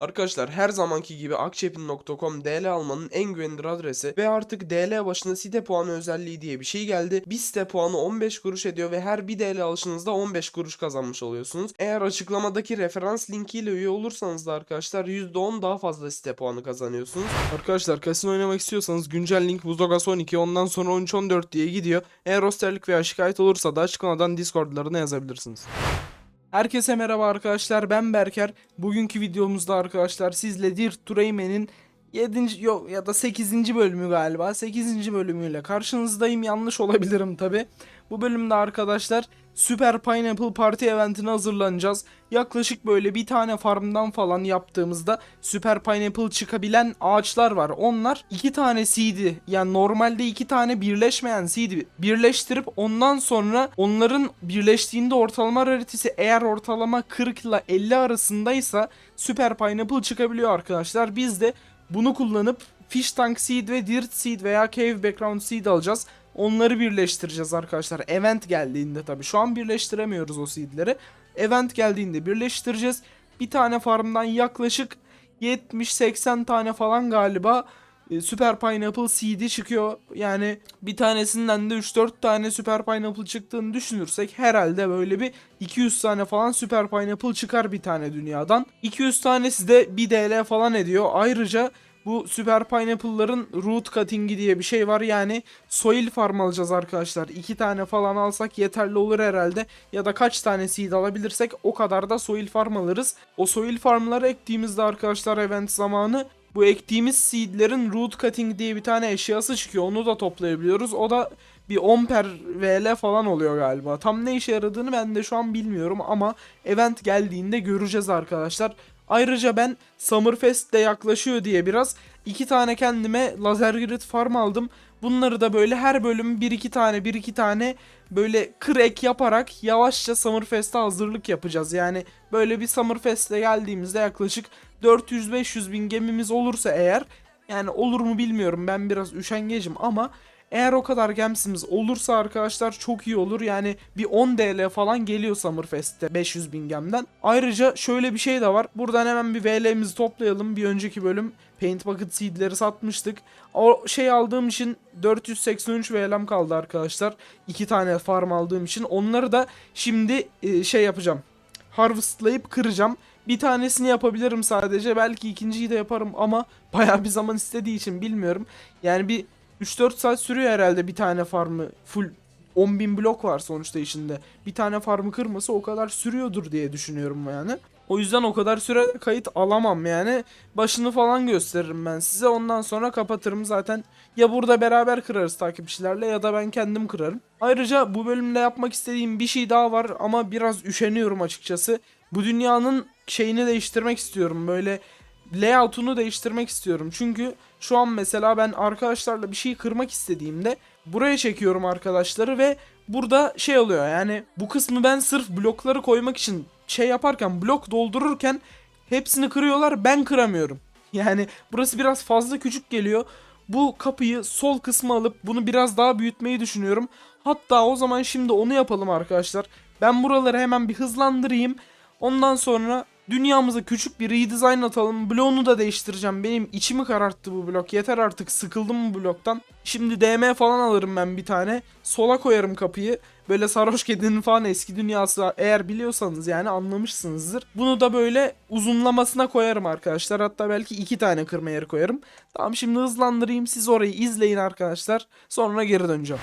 Arkadaşlar her zamanki gibi akçepin.com DL almanın en güvenilir adresi ve artık DL başına site puanı özelliği diye bir şey geldi. Bir site puanı 15 kuruş ediyor ve her bir DL alışınızda 15 kuruş kazanmış oluyorsunuz. Eğer açıklamadaki referans linkiyle üye olursanız da arkadaşlar %10 daha fazla site puanı kazanıyorsunuz. Arkadaşlar kasino oynamak istiyorsanız güncel link Buzdogas 12 ondan sonra 13-14 diye gidiyor. Eğer rosterlik veya şikayet olursa da açıklamadan Discord'larına yazabilirsiniz. Herkese merhaba arkadaşlar ben Berker. Bugünkü videomuzda arkadaşlar sizle Dirt to Rayman'in 7. yok ya da 8. bölümü galiba 8. bölümüyle karşınızdayım. Yanlış olabilirim tabi. Bu bölümde arkadaşlar Super Pineapple Party eventine hazırlanacağız. Yaklaşık böyle bir tane farmdan falan yaptığımızda Super Pineapple çıkabilen ağaçlar var. Onlar iki tane seed'i yani normalde iki tane birleşmeyen seed'i birleştirip ondan sonra onların birleştiğinde ortalama raritesi eğer ortalama 40 ile 50 arasındaysa Super Pineapple çıkabiliyor arkadaşlar. Biz de bunu kullanıp Fish Tank Seed ve Dirt Seed veya Cave Background Seed alacağız. Onları birleştireceğiz arkadaşlar. Event geldiğinde tabii. Şu an birleştiremiyoruz o seedleri. Event geldiğinde birleştireceğiz. Bir tane farmdan yaklaşık 70-80 tane falan galiba Super Pineapple seed'i çıkıyor. Yani bir tanesinden de 3-4 tane Super Pineapple çıktığını düşünürsek herhalde böyle bir 200 tane falan Super Pineapple çıkar bir tane dünyadan. 200 tanesi de 1 DL falan ediyor. Ayrıca bu Super Pineapple'ların root cutting'i diye bir şey var. Yani soil farm alacağız arkadaşlar. 2 tane falan alsak yeterli olur herhalde. Ya da kaç tane seed alabilirsek o kadar da soil farm alırız. O soil farmları ektiğimizde arkadaşlar event zamanı bu ektiğimiz seedlerin root cutting diye bir tane eşyası çıkıyor. Onu da toplayabiliyoruz. O da bir 10 per VL falan oluyor galiba. Tam ne işe yaradığını ben de şu an bilmiyorum ama event geldiğinde göreceğiz arkadaşlar. Ayrıca ben Summerfest de yaklaşıyor diye biraz iki tane kendime lazer grid farm aldım. Bunları da böyle her bölüm bir iki tane bir iki tane böyle ek yaparak yavaşça Summerfest'e hazırlık yapacağız. Yani böyle bir Summerfest'e geldiğimizde yaklaşık 400-500 bin gemimiz olursa eğer yani olur mu bilmiyorum ben biraz üşengecim ama eğer o kadar gemsimiz olursa arkadaşlar çok iyi olur. Yani bir 10 DL falan geliyor Summerfest'te 500 bin gemden. Ayrıca şöyle bir şey de var. Buradan hemen bir VL'mizi toplayalım. Bir önceki bölüm Paint Bucket Seed'leri satmıştık. O şey aldığım için 483 VL'm kaldı arkadaşlar. İki tane farm aldığım için. Onları da şimdi e, şey yapacağım. Harvestlayıp kıracağım. Bir tanesini yapabilirim sadece. Belki ikinciyi de yaparım ama bayağı bir zaman istediği için bilmiyorum. Yani bir 3-4 saat sürüyor herhalde bir tane farmı full 10.000 blok var sonuçta içinde. Bir tane farmı kırması o kadar sürüyordur diye düşünüyorum yani. O yüzden o kadar süre kayıt alamam yani. Başını falan gösteririm ben size. Ondan sonra kapatırım zaten. Ya burada beraber kırarız takipçilerle ya da ben kendim kırarım. Ayrıca bu bölümde yapmak istediğim bir şey daha var ama biraz üşeniyorum açıkçası. Bu dünyanın şeyini değiştirmek istiyorum. Böyle layout'unu değiştirmek istiyorum. Çünkü şu an mesela ben arkadaşlarla bir şey kırmak istediğimde buraya çekiyorum arkadaşları ve burada şey oluyor yani bu kısmı ben sırf blokları koymak için şey yaparken blok doldururken hepsini kırıyorlar ben kıramıyorum. Yani burası biraz fazla küçük geliyor. Bu kapıyı sol kısmı alıp bunu biraz daha büyütmeyi düşünüyorum. Hatta o zaman şimdi onu yapalım arkadaşlar. Ben buraları hemen bir hızlandırayım. Ondan sonra dünyamıza küçük bir redesign atalım. Bloğunu da değiştireceğim. Benim içimi kararttı bu blok. Yeter artık sıkıldım bu bloktan. Şimdi DM falan alırım ben bir tane. Sola koyarım kapıyı. Böyle sarhoş kedinin falan eski dünyası eğer biliyorsanız yani anlamışsınızdır. Bunu da böyle uzunlamasına koyarım arkadaşlar. Hatta belki iki tane kırma yeri koyarım. Tamam şimdi hızlandırayım. Siz orayı izleyin arkadaşlar. Sonra geri döneceğim.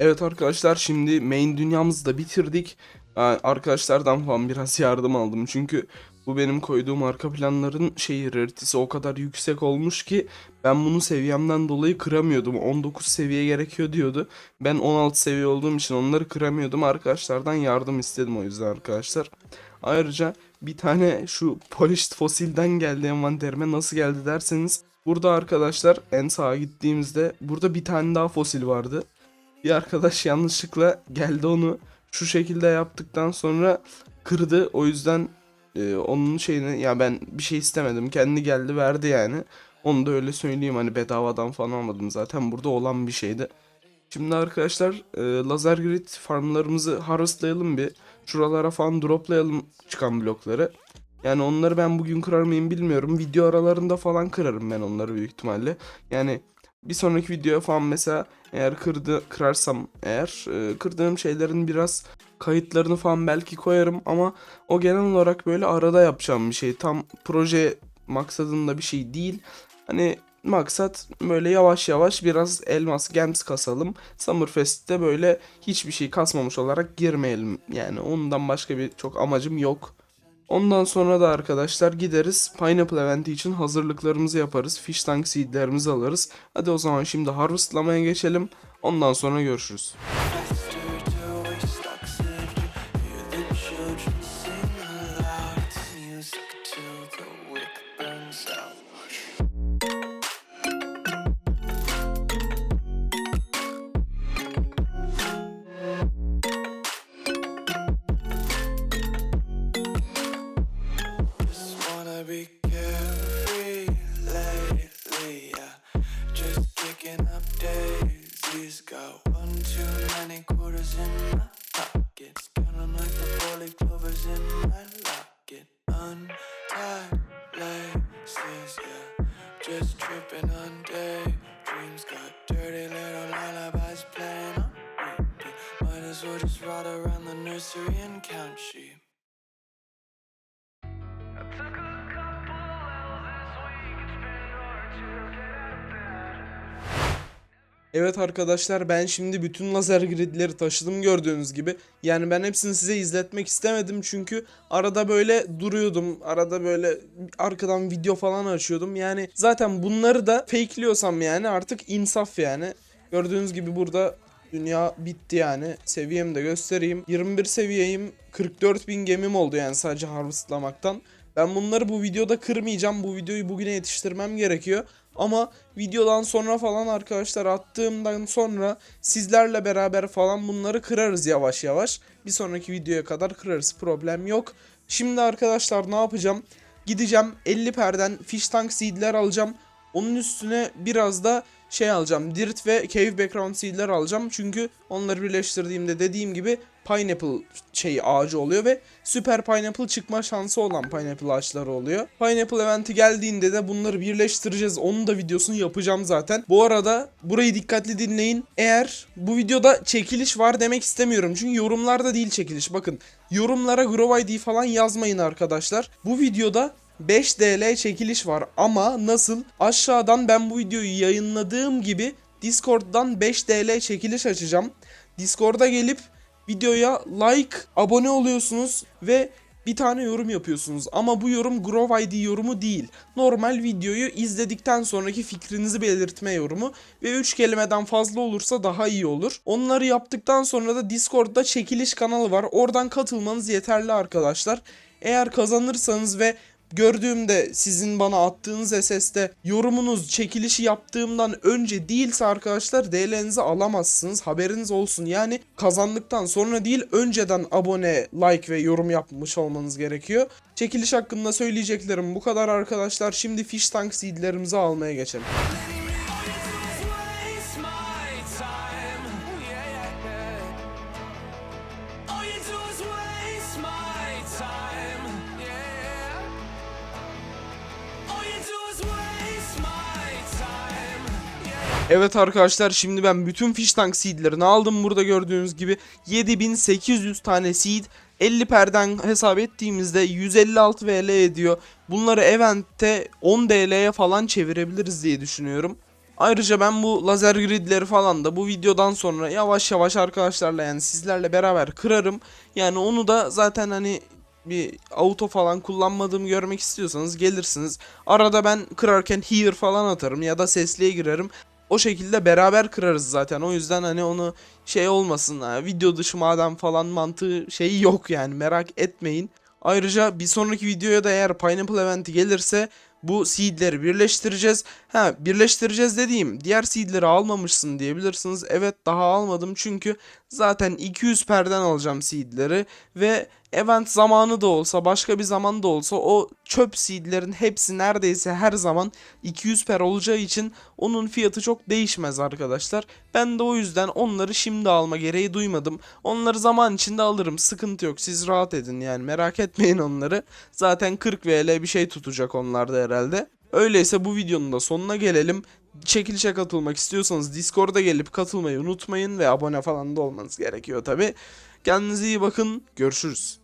Evet arkadaşlar şimdi main dünyamızı da bitirdik. Ben arkadaşlardan falan biraz yardım aldım. Çünkü bu benim koyduğum arka planların şey rarity'si o kadar yüksek olmuş ki ben bunu seviyemden dolayı kıramıyordum. 19 seviye gerekiyor diyordu. Ben 16 seviye olduğum için onları kıramıyordum. Arkadaşlardan yardım istedim o yüzden arkadaşlar. Ayrıca bir tane şu polished fosilden geldi envanterime nasıl geldi derseniz burada arkadaşlar en sağa gittiğimizde burada bir tane daha fosil vardı. Bir arkadaş yanlışlıkla geldi onu şu şekilde yaptıktan sonra kırdı. O yüzden e, onun şeyini ya ben bir şey istemedim. Kendi geldi verdi yani. Onu da öyle söyleyeyim hani bedavadan falan almadım zaten burada olan bir şeydi. Şimdi arkadaşlar e, lazer grid farmlarımızı harvestlayalım bir. Şuralara falan droplayalım çıkan blokları. Yani onları ben bugün kırar mıyım bilmiyorum. Video aralarında falan kırarım ben onları büyük ihtimalle. Yani bir sonraki videoya falan mesela eğer kırdı kırarsam eğer e, kırdığım şeylerin biraz kayıtlarını falan belki koyarım ama o genel olarak böyle arada yapacağım bir şey. Tam proje maksadında bir şey değil. Hani maksat böyle yavaş yavaş biraz elmas gems kasalım. Summerfest'te böyle hiçbir şey kasmamış olarak girmeyelim. Yani ondan başka bir çok amacım yok. Ondan sonra da arkadaşlar gideriz Pineapple eventi için hazırlıklarımızı yaparız. Fish tank seedlerimizi alırız. Hadi o zaman şimdi harvestlamaya geçelim. Ondan sonra görüşürüz. Just tripping on daydreams. Got dirty little lullabies playing on repeat. Might as well just ride around the nursery and count sheep. Evet arkadaşlar ben şimdi bütün lazer gridleri taşıdım gördüğünüz gibi. Yani ben hepsini size izletmek istemedim çünkü arada böyle duruyordum. Arada böyle arkadan video falan açıyordum. Yani zaten bunları da fakeliyorsam yani artık insaf yani. Gördüğünüz gibi burada dünya bitti yani. Seviyemi de göstereyim. 21 seviyeyim. 44 bin gemim oldu yani sadece harvestlamaktan. Ben bunları bu videoda kırmayacağım. Bu videoyu bugüne yetiştirmem gerekiyor. Ama videodan sonra falan arkadaşlar attığımdan sonra sizlerle beraber falan bunları kırarız yavaş yavaş. Bir sonraki videoya kadar kırarız problem yok. Şimdi arkadaşlar ne yapacağım? Gideceğim 50 perden fish tank seedler alacağım. Onun üstüne biraz da şey alacağım. Dirt ve cave background seedler alacağım. Çünkü onları birleştirdiğimde dediğim gibi pineapple şey ağacı oluyor ve süper pineapple çıkma şansı olan pineapple ağaçları oluyor. Pineapple eventi geldiğinde de bunları birleştireceğiz. Onun da videosunu yapacağım zaten. Bu arada burayı dikkatli dinleyin. Eğer bu videoda çekiliş var demek istemiyorum. Çünkü yorumlarda değil çekiliş. Bakın yorumlara Grow ID falan yazmayın arkadaşlar. Bu videoda 5 TL çekiliş var ama nasıl? Aşağıdan ben bu videoyu yayınladığım gibi Discord'dan 5 TL çekiliş açacağım. Discord'a gelip videoya like, abone oluyorsunuz ve bir tane yorum yapıyorsunuz. Ama bu yorum Grow ID yorumu değil. Normal videoyu izledikten sonraki fikrinizi belirtme yorumu ve 3 kelimeden fazla olursa daha iyi olur. Onları yaptıktan sonra da Discord'da çekiliş kanalı var. Oradan katılmanız yeterli arkadaşlar. Eğer kazanırsanız ve gördüğümde sizin bana attığınız SS'te yorumunuz çekilişi yaptığımdan önce değilse arkadaşlar DL'nizi alamazsınız. Haberiniz olsun. Yani kazandıktan sonra değil önceden abone, like ve yorum yapmış olmanız gerekiyor. Çekiliş hakkında söyleyeceklerim bu kadar arkadaşlar. Şimdi fish tank seedlerimizi almaya geçelim. Evet arkadaşlar şimdi ben bütün fish tank seedlerini aldım. Burada gördüğünüz gibi 7800 tane seed 50 perden hesap ettiğimizde 156 VL ediyor. Bunları eventte 10 DL'ye falan çevirebiliriz diye düşünüyorum. Ayrıca ben bu lazer gridleri falan da bu videodan sonra yavaş yavaş arkadaşlarla yani sizlerle beraber kırarım. Yani onu da zaten hani bir auto falan kullanmadığımı görmek istiyorsanız gelirsiniz. Arada ben kırarken here falan atarım ya da sesliye girerim. O şekilde beraber kırarız zaten. O yüzden hani onu şey olmasın ha, video dışı maden falan mantığı şeyi yok yani merak etmeyin. Ayrıca bir sonraki videoya da eğer Pineapple eventi gelirse bu seedleri birleştireceğiz. Ha birleştireceğiz dediğim diğer seedleri almamışsın diyebilirsiniz. Evet daha almadım çünkü zaten 200 perden alacağım seedleri ve event zamanı da olsa başka bir zaman da olsa o çöp seedlerin hepsi neredeyse her zaman 200 per olacağı için onun fiyatı çok değişmez arkadaşlar. Ben de o yüzden onları şimdi alma gereği duymadım. Onları zaman içinde alırım sıkıntı yok siz rahat edin yani merak etmeyin onları. Zaten 40 VL bir şey tutacak onlarda herhalde. Öyleyse bu videonun da sonuna gelelim. Çekilişe katılmak istiyorsanız Discord'a gelip katılmayı unutmayın ve abone falan da olmanız gerekiyor tabi. Kendinize iyi bakın. Görüşürüz.